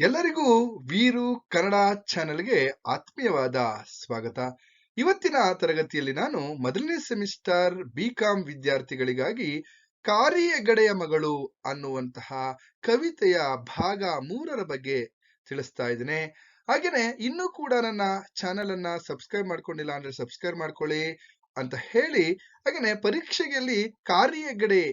ಎಲ್ಲರಿಗೂ ವೀರು ಕನ್ನಡ ಚಾನೆಲ್ಗೆ ಆತ್ಮೀಯವಾದ ಸ್ವಾಗತ. ಇವತ್ತಿನ ತರಗತಿಯಲ್ಲಿ ನಾನು ಮೊದಲನೇ ಸೆಮಿಸ್ಟರ್ ಬಿಕಾಂ ವಿದ್ಯಾರ್ಥಿಗಳಿಗಾಗಿ ಕಾರಿಯಗಡೆಯ ಮಗಳು ಅನ್ನುವಂತಹ ಕವಿತೆಯ ಭಾಗ ಮೂರರ ಬಗ್ಗೆ ತಿಳಿಸ್ತಾ ಇದ್ದೇನೆ. ಹಾಗೇನೆ ಇನ್ನೂ ಕೂಡ ನನ್ನ ಚಾನೆಲ್ ಅನ್ನ ಸಬ್ಸ್ಕ್ರೈಬ್ ಮಾಡ್ಕೊಂಡಿಲ್ಲ ಅಂದ್ರೆ ಸಬ್ಸ್ಕ್ರೈಬ್ ಮಾಡ್ಕೊಳ್ಳಿ ಅಂತ ಹೇಳಿ, ಹಾಗೇನೆ ಪರೀಕ್ಷೆಯಲ್ಲಿ ಕಾರ್ಯಗಡೆ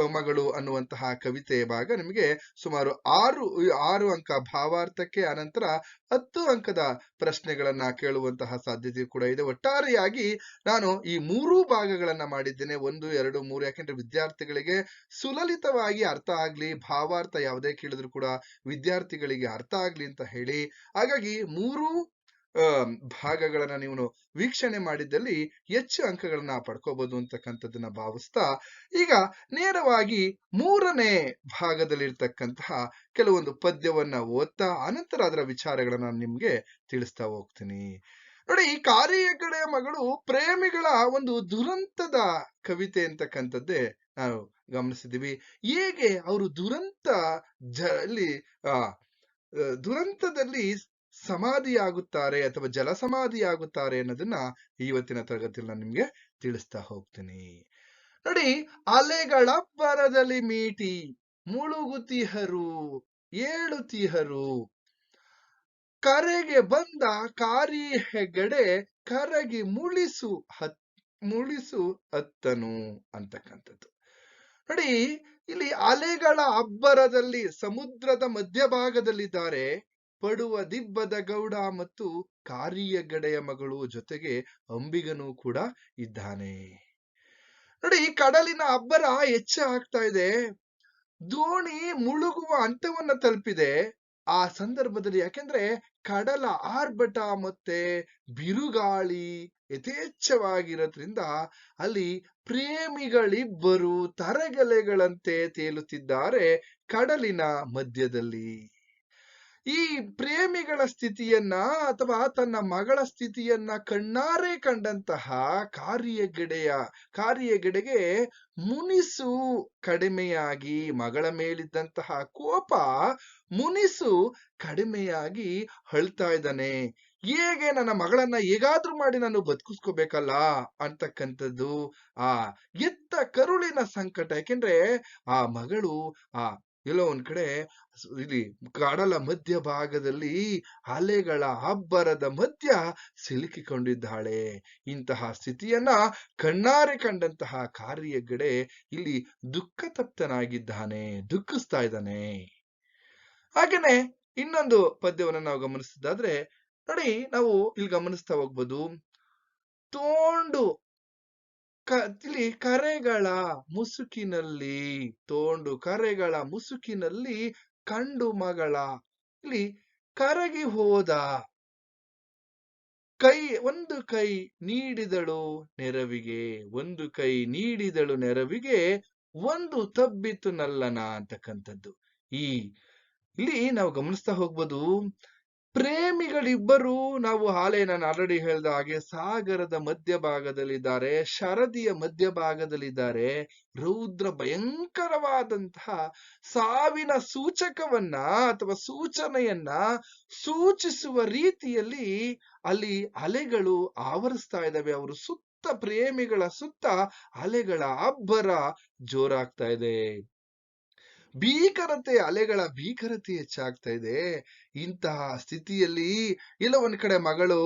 ಮಗಳು ಅನ್ನುವಂತಹ ಕವಿತೆ ಭಾಗ ನಿಮಗೆ ಸುಮಾರು ಆರು ಆರು ಅಂಕ ಭಾವಾರ್ಥಕ್ಕೆ ಅನಂತರ ಹತ್ತು ಅಂಕದ ಪ್ರಶ್ನೆಗಳನ್ನ ಕೇಳುವಂತಹ ಸಾಧ್ಯತೆ ಕೂಡ ಇದೆ. ಒಟ್ಟಾರೆಯಾಗಿ ನಾನು ಈ ಮೂರು ಭಾಗಗಳನ್ನ ಮಾಡಿದ್ದೇನೆ. ಒಂದು, ಎರಡು, ಮೂರು, ಯಾಕೆಂದ್ರೆ ವಿದ್ಯಾರ್ಥಿಗಳಿಗೆ ಸುಲಲಿತವಾಗಿ ಅರ್ಥ ಆಗ್ಲಿ, ಭಾವಾರ್ಥ ಯಾವುದೇ ಕೇಳಿದ್ರು ಕೂಡ ವಿದ್ಯಾರ್ಥಿಗಳಿಗೆ ಅರ್ಥ ಆಗ್ಲಿ ಅಂತ ಹೇಳಿ. ಹಾಗಾಗಿ ಮೂರೂ ಭಾಗಗಳನ್ನ ನೀವು ವೀಕ್ಷಣೆ ಮಾಡಿದ್ದಲ್ಲಿ ಹೆಚ್ಚು ಅಂಕಗಳನ್ನ ಪಡ್ಕೋಬಹುದು ಅಂತಕ್ಕಂಥದ್ದನ್ನ ಭಾವಿಸ್ತಾ, ಈಗ ನೇರವಾಗಿ ಮೂರನೇ ಭಾಗದಲ್ಲಿರ್ತಕ್ಕಂತಹ ಕೆಲವೊಂದು ಪದ್ಯವನ್ನ ಓದ್ತಾ, ಅನಂತರ ಅದರ ವಿಚಾರಗಳನ್ನ ನಿಮ್ಗೆ ತಿಳಿಸ್ತಾ ಹೋಗ್ತೀನಿ. ನೋಡಿ, ಈ ಕಾರ್ಯಗಳ ಮಗಳು ಪ್ರೇಮಿಗಳ ಒಂದು ದುರಂತದ ಕವಿತೆ ಅಂತಕ್ಕಂಥದ್ದೇ ನಾವು ಗಮನಿಸಿದೀವಿ ಹೇಗೆ ಅವರು ದುರಂತ ಜ, ಅಲ್ಲಿ, ಆ, ದುರಂತದಲ್ಲಿ ಸಮಾಧಿಯಾಗುತ್ತಾರೆ ಅಥವಾ ಜಲ ಸಮಾಧಿಯಾಗುತ್ತಾರೆ ಅನ್ನೋದನ್ನ ಇವತ್ತಿನ ತರಗತಿಯಲ್ಲಿ ನಾನು ನಿಮ್ಗೆ ತಿಳಿಸ್ತಾ ಹೋಗ್ತೀನಿ. ನೋಡಿ ಅಲೆಗಳಬ್ಬರದಲ್ಲಿ ಮೀಟಿ, ಮುಳುಗುತಿಹರು, ಏಳುತಿಹರು. ಕರೆಗೆ ಬಂದ ಕಾರಿ ಹೆಗಡೆ ಕರಗಿ ಮುಳಿಸು ಹತ್, ಮುಳಿಸು ಹತ್ತನು ಅಂತಕ್ಕಂಥದ್ದು. ನೋಡಿ, ಇಲ್ಲಿ ಅಲೆಗಳ ಅಬ್ಬರದಲ್ಲಿ ಸಮುದ್ರದ ಮಧ್ಯಭಾಗದಲ್ಲಿದ್ದಾರೆ. ಪಡುವ ದಿಬ್ಬದ ಗೌಡ ಮತ್ತು ಕಾರಿಯಗಡೆಯ ಮಗಳು ಜೊತೆಗೆ ಅಂಬಿಗನೂ ಕೂಡ ಇದ್ದಾನೆ. ನೋಡಿ ಕಡಲಿನ ಅಬ್ಬರ ಹೆಚ್ಚ ಆಗ್ತಾ ಇದೆ. ದೋಣಿ ಮುಳುಗುವ ಹಂತವನ್ನ ತಲುಪಿದೆ. ಆ ಸಂದರ್ಭದಲ್ಲಿ ಯಾಕೆಂದ್ರೆ ಕಡಲ ಆರ್ಭಟ ಮತ್ತೆ ಬಿರುಗಾಳಿ ಯಥೇಚ್ಛವಾಗಿರೋದ್ರಿಂದ ಅಲ್ಲಿ ಪ್ರೇಮಿಗಳಿಬ್ಬರು ತರಗಲೆಗಳಂತೆ ತೇಲುತ್ತಿದ್ದಾರೆ ಕಡಲಿನ ಮಧ್ಯದಲ್ಲಿ. ಈ ಪ್ರೇಮಿಗಳ ಸ್ಥಿತಿಯನ್ನ ಅಥವಾ ತನ್ನ ಮಗಳ ಸ್ಥಿತಿಯನ್ನ ಕಣ್ಣಾರೆ ಕಂಡಂತಹ ಕಾರ್ಯಗೆಡೆಯ, ಕಾರ್ಯಗೆಡೆಗೆ ಮುನಿಸು ಕಡಿಮೆಯಾಗಿ, ಮಗಳ ಮೇಲಿದ್ದಂತಹ ಕೋಪ ಮುನಿಸು ಕಡಿಮೆಯಾಗಿ ಅಳ್ತಾ ಇದ್ದಾನೆ. ಹೇಗೆ ನನ್ನ ಮಗಳನ್ನ ಹೇಗಾದ್ರೂ ಮಾಡಿ ನಾನು ಬದುಕಿಸ್ಕೋಬೇಕಲ್ಲ ಅಂತಕ್ಕಂಥದ್ದು ಆ ಎತ್ತ ಕರುಳಿನ ಸಂಕಟ. ಯಾಕೆಂದ್ರೆ ಆ ಮಗಳು ಆ ಎಲ್ಲೋ ಒಂದ್ ಕಡೆ ಇಲ್ಲಿ ಕಡಲ ಮಧ್ಯ ಭಾಗದಲ್ಲಿ ಅಲೆಗಳ ಅಬ್ಬರದ ಮಧ್ಯ ಸಿಲುಕಿಕೊಂಡಿದ್ದಾಳೆ. ಇಂತಹ ಸ್ಥಿತಿಯನ್ನ ಕಣ್ಣಾರೆ ಕಂಡಂತಹ ಕಾರ್ಯಗಡೆ ಇಲ್ಲಿ ದುಃಖ ತಪ್ತನಾಗಿದ್ದಾನೆ ದುಃಖಿಸ್ತಾ ಇದ್ದಾನೆ. ಹಾಗೇನೆ ಇನ್ನೊಂದು ಪದ್ಯವನ್ನು ನಾವು ಗಮನಿಸಿದಾದ್ರೆ, ನೋಡಿ ನಾವು ಇಲ್ಲಿ ಗಮನಿಸ್ತಾ ಹೋಗ್ಬೋದು. ತೋಂಡು ಇಲ್ಲಿ ಕರೆಗಳ ಮುಸುಕಿನಲ್ಲಿ ತೋಂಡು ಕರೆಗಳ ಮುಸುಕಿನಲ್ಲಿ ಕಂಡು ಮಗಳ. ಇಲ್ಲಿ ಕರಗಿ ಹೋದ ಕೈ ಒಂದು ಕೈ ನೀಡಿದಳು ನೆರವಿಗೆ, ಒಂದು ಕೈ ನೀಡಿದಳು ನೆರವಿಗೆ, ಒಂದು ತಬ್ಬಿತು ನಲ್ಲನ ಅಂತಕ್ಕಂಥದ್ದು. ಈ, ಇಲ್ಲಿ ನಾವು ಗಮನಿಸ್ತಾ ಹೋಗ್ಬೋದು ಪ್ರೇಮಿಗಳಿಬ್ಬರು ನಾವು ಹಾಲೆ ನಾನು ಆಲ್ರೆಡಿ ಹೇಳ್ದ ಹಾಗೆ ಸಾಗರದ ಮಧ್ಯಭಾಗದಲ್ಲಿದ್ದಾರೆ, ಶರದಿಯ ಮಧ್ಯಭಾಗದಲ್ಲಿದ್ದಾರೆ. ರೌದ್ರ ಭಯಂಕರವಾದಂತಹ ಸಾವಿನ ಸೂಚಕವನ್ನ ಅಥವಾ ಸೂಚನೆಯನ್ನ ಸೂಚಿಸುವ ರೀತಿಯಲ್ಲಿ ಅಲ್ಲಿ ಅಲೆಗಳು ಆವರಿಸ್ತಾ ಇದ್ದಾವೆ. ಅವರು ಸುತ್ತ ಪ್ರೇಮಿಗಳ ಸುತ್ತ ಅಲೆಗಳ ಅಬ್ಬರ ಜೋರಾಗ್ತಾ ಇದೆ. ಭೀಕರತೆ ಅಲೆಗಳ ಭೀಕರತೆ ಹೆಚ್ಚಾಗ್ತಾ ಇದೆ. ಇಂತಹ ಸ್ಥಿತಿಯಲ್ಲಿ ಇಲ್ಲ ಒಂದ್ ಕಡೆ ಮಗಳು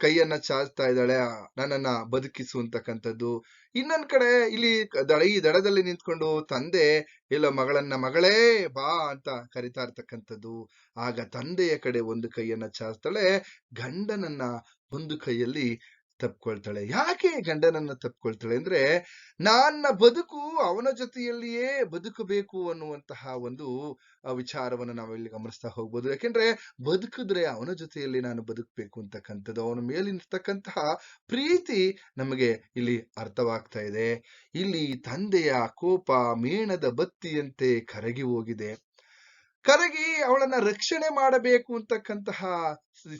ಕೈಯನ್ನ ಚಾಚ್ತಾ ಇದ್ದಾಳೆ ನನ್ನನ್ನ ಬದುಕಿಸುವಂತಕ್ಕಂಥದ್ದು ಇನ್ನೊಂದ್ ಕಡೆ ಇಲ್ಲಿ ದಳ, ಈ ದಡದಲ್ಲಿ ನಿಂತ್ಕೊಂಡು ತಂದೆ ಇಲ್ಲ ಮಗಳನ್ನ ಮಗಳೇ ಬಾ ಅಂತ ಕರಿತಾ ಇರ್ತಕ್ಕಂಥದ್ದು. ಆಗ ತಂದೆಯ ಕಡೆ ಒಂದು ಕೈಯನ್ನ ಚಾಚ್ತಾಳೆ, ಗಂಡನನ್ನ ಒಂದು ಕೈಯಲ್ಲಿ ತಪ್ಕೊಳ್ತಾಳೆ. ಯಾಕೆ ಗಂಡನನ್ನ ತಪ್ಕೊಳ್ತಾಳೆ ಅಂದ್ರೆ, ನನ್ನ ಬದುಕು ಅವನ ಜೊತೆಯಲ್ಲಿಯೇ ಬದುಕಬೇಕು ಅನ್ನುವಂತಹ ಒಂದು ವಿಚಾರವನ್ನು ನಾವಿಲ್ಲಿ ಗಮನಿಸ್ತಾ ಹೋಗ್ಬೋದು. ಯಾಕೆಂದ್ರೆ, ಬದುಕಿದ್ರೆ ಅವನ ಜೊತೆಯಲ್ಲಿ ನಾನು ಬದುಕಬೇಕು ಅಂತಕ್ಕಂಥದ್ದು, ಅವನ ಮೇಲಿರ್ತಕ್ಕಂತಹ ಪ್ರೀತಿ ನಮಗೆ ಇಲ್ಲಿ ಅರ್ಥವಾಗ್ತಾ ಇದೆ. ಇಲ್ಲಿ ತಂದೆಯ ಕೋಪ, ಮೇಣದ ಬತ್ತಿಯಂತೆ ಕರಗಿ ಹೋಗಿದೆ. ಕರಗಿ ಅವಳನ್ನ ರಕ್ಷಣೆ ಮಾಡಬೇಕು ಅಂತಕ್ಕಂತಹ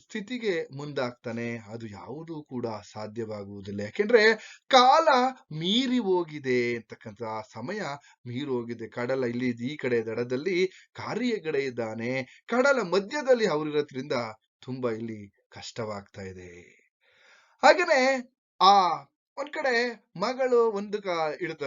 ಸ್ಥಿತಿಗೆ ಮುಂದಾಗ್ತಾನೆ. ಅದು ಯಾವುದೂ ಕೂಡ ಸಾಧ್ಯವಾಗುವುದಿಲ್ಲ. ಯಾಕೆಂದ್ರೆ ಕಾಲ ಮೀರಿ ಹೋಗಿದೆ ಅಂತಕ್ಕಂತಹ ಸಮಯ ಮೀರಿ ಹೋಗಿದೆ. ಕಡಲ ಇಲ್ಲಿ ಈ ಕಡೆ ದಡದಲ್ಲಿ ಕಾರ್ಯಗಡೆ ಇದ್ದಾನೆ. ಕಡಲ ಮಧ್ಯದಲ್ಲಿ ಅವರಿರೋದ್ರಿಂದ ತುಂಬಾ ಇಲ್ಲಿ ಕಷ್ಟವಾಗ್ತಾ ಇದೆ. ಹಾಗೇನೆ ಆ ಒಂದ್ ಕಡೆ ಮಗಳು ಒಂದು ಕ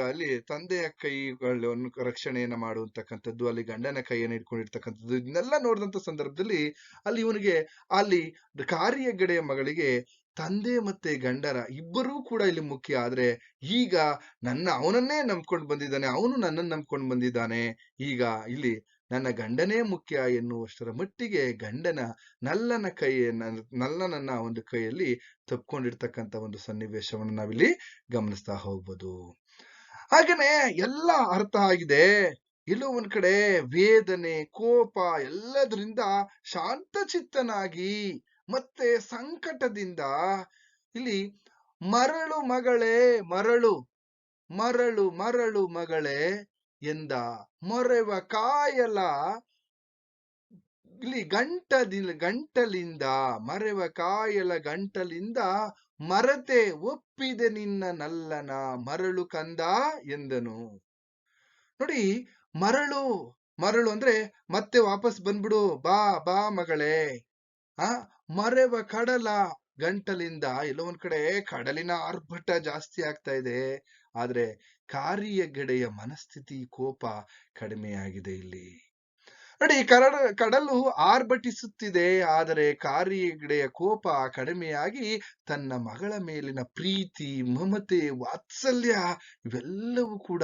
ಅಲ್ಲಿ ತಂದೆಯ ಕೈಗಳನ್ನು ರಕ್ಷಣೆಯನ್ನ ಮಾಡುವಂತಕ್ಕಂಥದ್ದು, ಅಲ್ಲಿ ಗಂಡನ ಕೈಯನ್ನು ಇಟ್ಕೊಂಡಿರ್ತಕ್ಕಂಥದ್ದು ಇದನ್ನೆಲ್ಲ ನೋಡಿದಂತ ಸಂದರ್ಭದಲ್ಲಿ ಅಲ್ಲಿ ಇವನಿಗೆ, ಅಲ್ಲಿ ಕಾರ್ಯಗಡೆಯ ಮಗಳಿಗೆ ತಂದೆ ಮತ್ತೆ ಗಂಡರ ಇಬ್ಬರೂ ಕೂಡ ಇಲ್ಲಿ ಮುಖ್ಯ. ಆದ್ರೆ ಈಗ ನನ್ನ ಅವನನ್ನೇ ನಂಬ್ಕೊಂಡು ಬಂದಿದ್ದಾನೆ, ಅವನು ನನ್ನನ್ನು ನಂಬ್ಕೊಂಡು ಬಂದಿದ್ದಾನೆ. ಈಗ ಇಲ್ಲಿ ನನ್ನ ಗಂಡನೇ ಮುಖ್ಯ ಎನ್ನುವಷ್ಟರ ಮಟ್ಟಿಗೆ ಗಂಡನ ನಲ್ಲನ ಕೈಯನ್ನ ನಲ್ಲನನ್ನ ಒಂದು ಕೈಯಲ್ಲಿ ತಪ್ಕೊಂಡಿರ್ತಕ್ಕಂಥ ಒಂದು ಸನ್ನಿವೇಶವನ್ನು ನಾವಿಲ್ಲಿ ಗಮನಿಸ್ತಾ ಹೋಗ್ಬೋದು. ಹಾಗೇನೆ ಎಲ್ಲ ಅರ್ಥ ಆಗಿದೆ. ಇಲ್ಲೂ ಒಂದ್ ಕಡೆ ವೇದನೆ, ಕೋಪ ಎಲ್ಲದರಿಂದ ಶಾಂತಚಿತ್ತನಾಗಿ ಮತ್ತೆ ಸಂಕಟದಿಂದ ಇಲ್ಲಿ ಮರಳು ಮಗಳೇ ಮರಳು ಮರಳು ಮರಳು ಮಗಳೇ ಎಂದ ಮೊರೆವ ಕಾಯಲ ಇಲ್ಲಿ ಗಂಟದಿಂದ ಗಂಟಲಿಂದ, ಮರೆವ ಕಾಯಲ ಗಂಟಲಿಂದ ಮರತೆ ಒಪ್ಪಿದೆ ನಿನ್ನ ನಲ್ಲನ ಮರಳು ಕಂದ ಎಂದನು. ನೋಡಿ ಮರಳು ಮರಳು ಅಂದ್ರೆ ಮತ್ತೆ ವಾಪಸ್ ಬಂದ್ಬಿಡು, ಬಾ ಬಾ ಮಗಳೇ, ಆ ಮರೆವ ಕಡಲ ಗಂಟಲಿಂದ ಎಲ್ಲೋ ಒಂದ್ ಕಡೆ ಕಡಲಿನ ಆರ್ಭಟ ಜಾಸ್ತಿ ಆಗ್ತಾ ಇದೆ. ಆದ್ರೆ ಕಾರ್ಯಗಡೆಯ ಮನಸ್ಥಿತಿ ಕೋಪ ಕಡಿಮೆಯಾಗಿದೆ ಇಲ್ಲಿ. ನೋಡಿ ಕರಡ, ಕಡಲು ಆರ್ಭಟಿಸುತ್ತಿದೆ, ಆದರೆ ಕಾರ್ಯಗಡೆಯ ಕೋಪ ಕಡಿಮೆಯಾಗಿ ತನ್ನ ಮಗಳ ಮೇಲಿನ ಪ್ರೀತಿ, ಮಮತೆ, ವಾತ್ಸಲ್ಯ ಇವೆಲ್ಲವೂ ಕೂಡ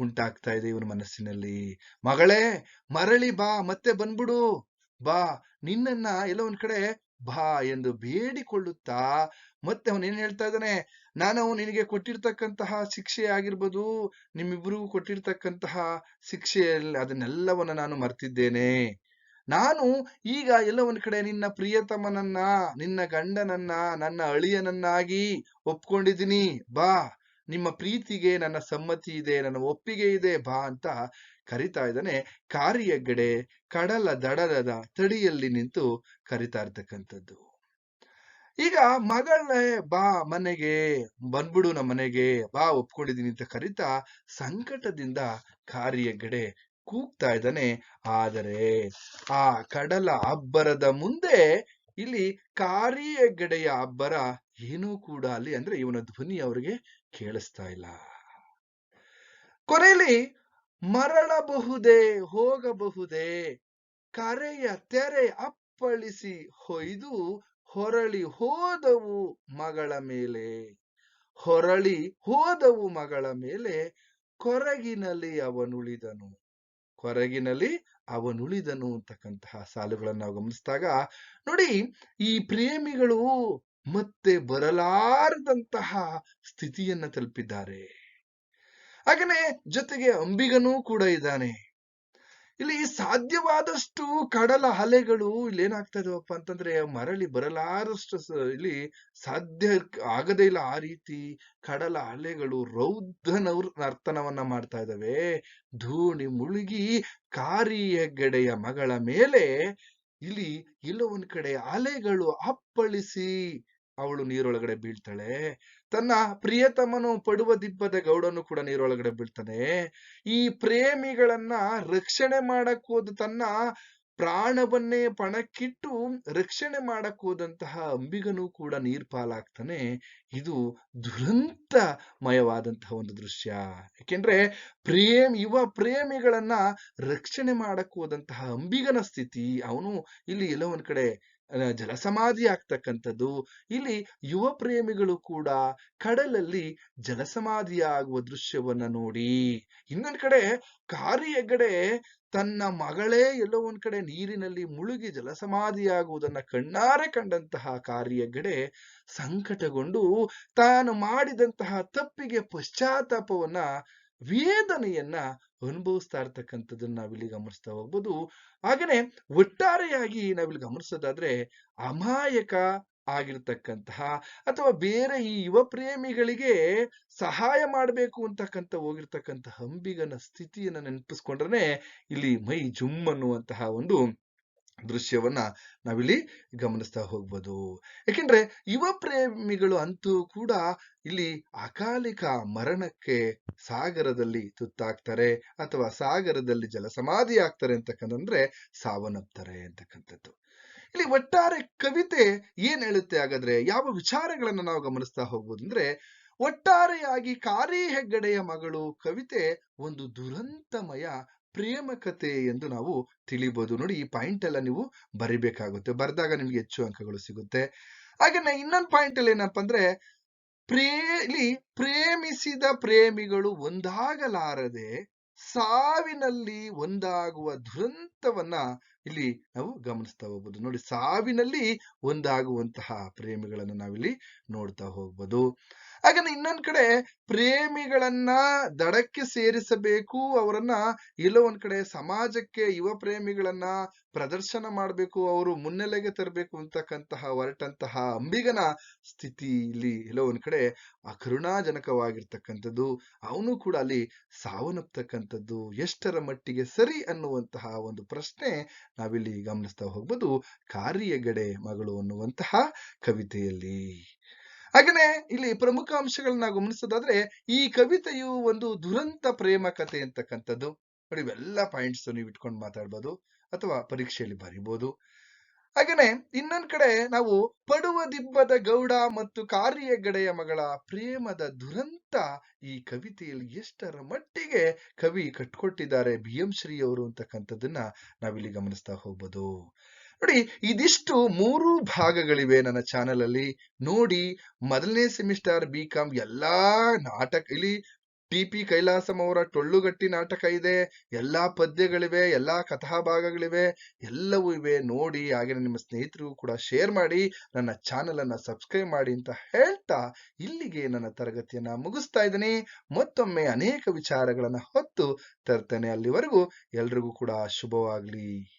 ಉಂಟಾಗ್ತಾ ಇದೆ ಇವನ ಮನಸ್ಸಿನಲ್ಲಿ. ಮಗಳೇ, ಮರಳಿ ಬಾ, ಮತ್ತೆ ಬಂದ್ಬಿಡು. ಬಾ, ನಿನ್ನನ್ನ ಎಲ್ಲ ಒಂದ್ ಕಡೆ ಬಾ ಎಂದು ಬೇಡಿಕೊಳ್ಳುತ್ತಾ ಮತ್ತೆ ಅವನು ಏನ್ ಹೇಳ್ತಾ ಇದ್ದಾನೆ? ನಾನು ನಿನಗೆ ಕೊಟ್ಟಿರ್ತಕ್ಕಂತಹ ಶಿಕ್ಷೆ ಆಗಿರ್ಬೋದು, ನಿಮ್ಮಿಬ್ಬರಿಗೂ ಕೊಟ್ಟಿರ್ತಕ್ಕಂತಹ ಶಿಕ್ಷೆಯಲ್ಲಿ ಅದನ್ನೆಲ್ಲವನ್ನ ನಾನು ಮರ್ತಿದ್ದೇನೆ. ನಾನು ಈಗ ಎಲ್ಲ ಒಂದ್ ಕಡೆ ನಿನ್ನ ಪ್ರಿಯತಮನನ್ನ, ನಿನ್ನ ಗಂಡನನ್ನ, ನನ್ನ ಅಳಿಯನನ್ನಾಗಿ ಒಪ್ಕೊಂಡಿದ್ದೀನಿ. ಬಾ. ನಿಮ್ಮ ಪ್ರೀತಿಗೆ ನನ್ನ ಸಮ್ಮತಿ ಇದೆ, ನನ್ನ ಒಪ್ಪಿಗೆ ಇದೆ ಬಾ ಅಂತ ಕರಿತಾ ಇದ್ದಾನೆ. ಕಾರಿಯಗಡೆ ಕಡಲ ದಡದ ತಡಿಯಲ್ಲಿ ನಿಂತು ಕರಿತಾ ಇರ್ತಕ್ಕಂಥದ್ದು. ಈಗ ಮಗಳೇ, ಬಾ ಮನೆಗೆ, ಬಂದ್ಬಿಡು ನಮ್ಮ ಮನೆಗೆ, ಬಾ ಒಪ್ಕೊಂಡಿದೀನಿ ಅಂತ ಕರಿತಾ ಸಂಕಟದಿಂದ ಕಾರಿಯಗಡೆ ಕೂಗ್ತಾ ಇದ್ದಾನೆ. ಆದರೆ ಆ ಕಡಲ ಅಬ್ಬರದ ಮುಂದೆ ಇಲ್ಲಿ ಕಾರಿಯ ಗಡೆಯ ಅಬ್ಬರ ಏನೂ ಕೂಡ ಅಲ್ಲಿ, ಅಂದ್ರೆ ಇವನ ಧ್ವನಿ ಅವರಿಗೆ ಕೇಳಿಸ್ತಾ ಇಲ್ಲ. ಕೊನೆಯಲ್ಲಿ ಮರಳಬಹುದೇ, ಹೋಗಬಹುದೇ, ಕರೆಯ ತೆರೆ ಅಪ್ಪಳಿಸಿ ಹೊಯ್ದು ಹೊರಳಿ ಹೋದವು ಮಗಳ ಮೇಲೆ. ಹೊರಳಿ ಹೋದವು ಮಗಳ ಮೇಲೆ, ಕೊರಗಿನಲ್ಲಿ ಅವನುಳಿದನು. ಕೊರಗಿನಲ್ಲಿ ಅವನುಳಿದನು ಅಂತಕ್ಕಂತಹ ಸಾಲುಗಳನ್ನು ನಾವು ಗಮನಿಸಿದಾಗ, ನೋಡಿ ಈ ಪ್ರೇಮಿಗಳು ಮತ್ತೆ ಬರಲಾರದಂತಹ ಸ್ಥಿತಿಯನ್ನ ತಲುಪಿದ್ದಾರೆ. ಹಾಗೆ ಜೊತೆಗೆ ಅಂಬಿಗನೂ ಕೂಡ ಇದ್ದಾನೆ. ಇಲ್ಲಿ ಸಾಧ್ಯವಾದಷ್ಟು ಕಡಲ ಅಲೆಗಳು ಇಲ್ಲಿ ಏನಾಗ್ತಾ ಇದಾವಪ್ಪ ಅಂತಂದ್ರೆ ಮರಳಿ ಬರಲಾರಷ್ಟು ಇಲ್ಲಿ ಸಾಧ್ಯ ಆಗದೇ ಇಲ್ಲ ಆ ರೀತಿ ಕಡಲ ಅಲೆಗಳು ರೌದ್ರ ನೌರ್ ನರ್ತನವನ್ನ ಮಾಡ್ತಾ ಇದ್ದಾವೆ ಧೂಣಿ ಮುಳುಗಿ ಕಾರಿಯ ಗೆಡೆಯ ಮಗಳ ಮೇಲೆ ಇಲ್ಲಿ ಎಲ್ಲೋ ಒಂದ್ ಕಡೆ ಅಲೆಗಳು ಅಪ್ಪಳಿಸಿ ಅವಳು ನೀರೊಳಗಡೆ ಬೀಳ್ತಾಳೆ. ತನ್ನ ಪ್ರಿಯತಮನು ಪಡುವ ದಿಬ್ಬದ ಗೌಡನು ಕೂಡ ನೀರೊಳಗಡೆ ಬೀಳ್ತಾನೆ. ಈ ಪ್ರೇಮಿಗಳನ್ನ ರಕ್ಷಣೆ ಮಾಡಕ್ ಹೋದ ತನ್ನ ಪ್ರಾಣವನ್ನೇ ಪಣಕ್ಕಿಟ್ಟು ರಕ್ಷಣೆ ಮಾಡಕ್ ಹೋದಂತಹ ಅಂಬಿಗನೂ ಕೂಡ ನೀರ್ ಪಾಲಾಗ್ತಾನೆ. ಇದು ದುರಂತಮಯವಾದಂತಹ ಒಂದು ದೃಶ್ಯ. ಯಾಕೆಂದ್ರೆ ಪ್ರೇಮ್, ಯುವ ಪ್ರೇಮಿಗಳನ್ನ ರಕ್ಷಣೆ ಮಾಡಕ್ ಹೋದಂತಹ ಅಂಬಿಗನ ಸ್ಥಿತಿ, ಅವನು ಇಲ್ಲಿ ಎಲ್ಲೋ ಒಂದ್ ಕಡೆ ಜಲಸಮಾಧಿ ಆಗ್ತಕ್ಕಂಥದ್ದು. ಇಲ್ಲಿ ಯುವ ಪ್ರೇಮಿಗಳು ಕೂಡ ಕಡಲಲ್ಲಿ ಜಲಸಮಾಧಿಯಾಗುವ ದೃಶ್ಯವನ್ನ ನೋಡಿ. ಇನ್ನೊಂದ್ ಕಡೆ ಕಾರಿ ಹೆಗಡೆ ತನ್ನ ಮಗಳೇ ಎಲ್ಲೋ ಒಂದ್ ಕಡೆ ನೀರಿನಲ್ಲಿ ಮುಳುಗಿ ಜಲಸಮಾಧಿಯಾಗುವುದನ್ನ ಕಣ್ಣಾರೆ ಕಂಡಂತಹ ಕಾರಿ ಹೆಗ್ಗಡೆ ಸಂಕಟಗೊಂಡು ತಾನು ಮಾಡಿದಂತಹ ತಪ್ಪಿಗೆ ಪಶ್ಚಾತ್ತಾಪವನ್ನ ವೇದನೆಯನ್ನ ಅನುಭವಿಸ್ತಾ ಇರ್ತಕ್ಕಂಥದ್ದನ್ನ ನಾವಿಲ್ಲಿ ಗಮನಿಸ್ತಾ ಹೋಗ್ಬೋದು. ಹಾಗೇನೆ ಒಟ್ಟಾರೆಯಾಗಿ ನಾವಿಲ್ಲಿ ಗಮನಿಸೋದಾದ್ರೆ ಅಮಾಯಕ ಆಗಿರ್ತಕ್ಕಂತಹ ಅಥವಾ ಬೇರೆ ಈ ಯುವ ಪ್ರೇಮಿಗಳಿಗೆ ಸಹಾಯ ಮಾಡಬೇಕು ಅಂತಕ್ಕಂಥ ಹೋಗಿರ್ತಕ್ಕಂಥ ಅಂಬಿಗನ ಸ್ಥಿತಿಯನ್ನ ನೆನಪಿಸ್ಕೊಂಡ್ರೆ ಇಲ್ಲಿ ಮೈ ಜುಮ್ ಅನ್ನುವಂತಹ ಒಂದು ದೃಶ್ಯವನ್ನ ನಾವಿಲ್ಲಿ ಗಮನಿಸ್ತಾ ಹೋಗ್ಬೋದು. ಯಾಕೆಂದ್ರೆ ಯುವ ಪ್ರೇಮಿಗಳು ಅಂತೂ ಕೂಡ ಇಲ್ಲಿ ಅಕಾಲಿಕ ಮರಣಕ್ಕೆ ಸಾಗರದಲ್ಲಿ ತುತ್ತಾಗ್ತಾರೆ ಅಥವಾ ಸಾಗರದಲ್ಲಿ ಜಲಸಮಾಧಿ ಆಗ್ತಾರೆ ಅಂತಕ್ಕಂತಂದ್ರೆ ಸಾವನ್ನಪ್ತಾರೆ ಅಂತಕ್ಕಂಥದ್ದು. ಇಲ್ಲಿ ಒಟ್ಟಾರೆ ಕವಿತೆ ಏನ್ ಹೇಳುತ್ತೆ ಹಾಗಾದ್ರೆ ಯಾವ ವಿಚಾರಗಳನ್ನ ನಾವು ಗಮನಿಸ್ತಾ ಹೋಗ್ಬೋದು ಅಂದ್ರೆ ಒಟ್ಟಾರೆಯಾಗಿ ಕಾರಿ ಹೆಗ್ಗಡೆಯ ಮಗಳು ಕವಿತೆ ಒಂದು ದುರಂತಮಯ ಪ್ರೇಮ ಕಥೆ ಎಂದು ನಾವು ತಿಳಿಬಹುದು ನೋಡಿ, ಈ ಪಾಯಿಂಟ್ ಎಲ್ಲ ನೀವು ಬರಿಬೇಕಾಗುತ್ತೆ. ಬರೆದಾಗ ನಿಮ್ಗೆ ಹೆಚ್ಚು ಅಂಕಗಳು ಸಿಗುತ್ತೆ. ಹಾಗೆ ಇನ್ನೊಂದು ಪಾಯಿಂಟ್ ಅಲ್ಲಿ ಏನಪ್ಪ ಅಂದ್ರೆ ಪ್ರೇ ಪ್ರೇಮಿಸಿದ ಪ್ರೇಮಿಗಳು ಒಂದಾಗಲಾರದೆ, ಸಾವಿನಲ್ಲಿ ಒಂದಾಗುವ ದುರಂತವನ್ನ ಇಲ್ಲಿ ನಾವು ಗಮನಿಸ್ತಾ ಹೋಗ್ಬೋದು. ನೋಡಿ, ಸಾವಿನಲ್ಲಿ ಒಂದಾಗುವಂತಹ ಪ್ರೇಮಿಗಳನ್ನು ನಾವಿಲ್ಲಿ ನೋಡ್ತಾ ಹೋಗ್ಬೋದು. ಹಾಗೆ ಇನ್ನೊಂದ್ ಕಡೆ ಪ್ರೇಮಿಗಳನ್ನ ದಡಕ್ಕೆ ಸೇರಿಸಬೇಕು, ಅವರನ್ನ ಎಲ್ಲೋ ಒಂದ್ ಕಡೆ ಸಮಾಜಕ್ಕೆ ಯುವ ಪ್ರೇಮಿಗಳನ್ನ ಪ್ರದರ್ಶನ ಮಾಡಬೇಕು, ಅವರು ಮುನ್ನೆಲೆಗೆ ತರಬೇಕು ಅಂತಕ್ಕಂತಹ ಹೊರಟಂತಹ ಅಂಬಿಗನ ಸ್ಥಿತಿ ಇಲ್ಲಿ ಎಲ್ಲೋ ಒಂದ್ ಕಡೆ ಅಕರುಣಾಜನಕವಾಗಿರ್ತಕ್ಕಂಥದ್ದು. ಅವನು ಕೂಡ ಅಲ್ಲಿ ಸಾವನ್ನಪ್ತಕ್ಕಂಥದ್ದು. ಎಷ್ಟರ ಮಟ್ಟಿಗೆ ಸರಿ ಅನ್ನುವಂತಹ ಒಂದು ಪ್ರಶ್ನೆ ನಾವಿಲ್ಲಿ ಗಮನಿಸ್ತಾ ಹೋಗ್ಬೋದು ಕಾರ್ಯಗಡೆ ಮಗಳು ಅನ್ನುವಂತಹ ಕವಿತೆಯಲ್ಲಿ. ಹಾಗೇನೆ ಇಲ್ಲಿ ಪ್ರಮುಖ ಅಂಶಗಳನ್ನ ಗಮನಿಸೋದಾದ್ರೆ ಈ ಕವಿತೆಯು ಒಂದು ದುರಂತ ಪ್ರೇಮ ಕಥೆ ಅಂತಕ್ಕಂಥದ್ದು. ನೋಡಿ ಇವೆಲ್ಲ ಪಾಯಿಂಟ್ಸ್ ನೀವು ಇಟ್ಕೊಂಡು ಮಾತಾಡ್ಬೋದು ಅಥವಾ ಪರೀಕ್ಷೆಯಲ್ಲಿ ಬರಿಬೋದು. ಹಾಗೇನೆ ಇನ್ನೊಂದ್ ಕಡೆ ನಾವು ಪಡುವ ದಿಬ್ಬದ ಗೌಡ ಮತ್ತು ಕಾರ್ಯಗಡೆಯ ಮಗಳ ಪ್ರೇಮದ ದುರಂತ ಈ ಕವಿತೆಯಲ್ಲಿ ಎಷ್ಟರ ಮಟ್ಟಿಗೆ ಕವಿ ಕಟ್ಕೊಟ್ಟಿದ್ದಾರೆ ಬಿ ಎಂ ಶ್ರೀ ಅವರು ಅಂತಕ್ಕಂಥದ್ದನ್ನ ನಾವಿಲ್ಲಿ ಗಮನಿಸ್ತಾ ಹೋಗ್ಬೋದು. ನೋಡಿ, ಇದಿಷ್ಟು ಮೂರು ಭಾಗಗಳಿವೆ ನನ್ನ ಚಾನೆಲ್ ಅಲ್ಲಿ ನೋಡಿ, ಮೊದಲನೇ ಸೆಮಿಸ್ಟರ್ ಬಿ ಕಾಮ್ ಎಲ್ಲಾ ನಾಟಕ ಇಲ್ಲಿ ಟಿ ಪಿ. ಕೈಲಾಸಂ ಅವರ ಟೊಳ್ಳುಗಟ್ಟಿ ನಾಟಕ ಇದೆ. ಎಲ್ಲಾ ಪದ್ಯಗಳಿವೆ, ಎಲ್ಲಾ ಕಥಾಭಾಗಗಳಿವೆ, ಎಲ್ಲವೂ ಇವೆ. ನೋಡಿ, ಹಾಗೆ ನಿಮ್ಮ ಸ್ನೇಹಿತರಿಗೂ ಕೂಡ ಶೇರ್ ಮಾಡಿ, ನನ್ನ ಚಾನೆಲ್ ಅನ್ನ ಸಬ್ಸ್ಕ್ರೈಬ್ ಮಾಡಿ ಅಂತ ಹೇಳ್ತಾ ಇಲ್ಲಿಗೆ ನನ್ನ ತರಗತಿಯನ್ನ ಮುಗಿಸ್ತಾ ಇದ್ದೀನಿ. ಮತ್ತೊಮ್ಮೆ ಅನೇಕ ವಿಚಾರಗಳನ್ನ ಹೊತ್ತು ತರ್ತೇನೆ ಅಲ್ಲಿವರೆಗೂ. ಎಲ್ರಿಗೂ ಕೂಡ ಶುಭವಾಗ್ಲಿ.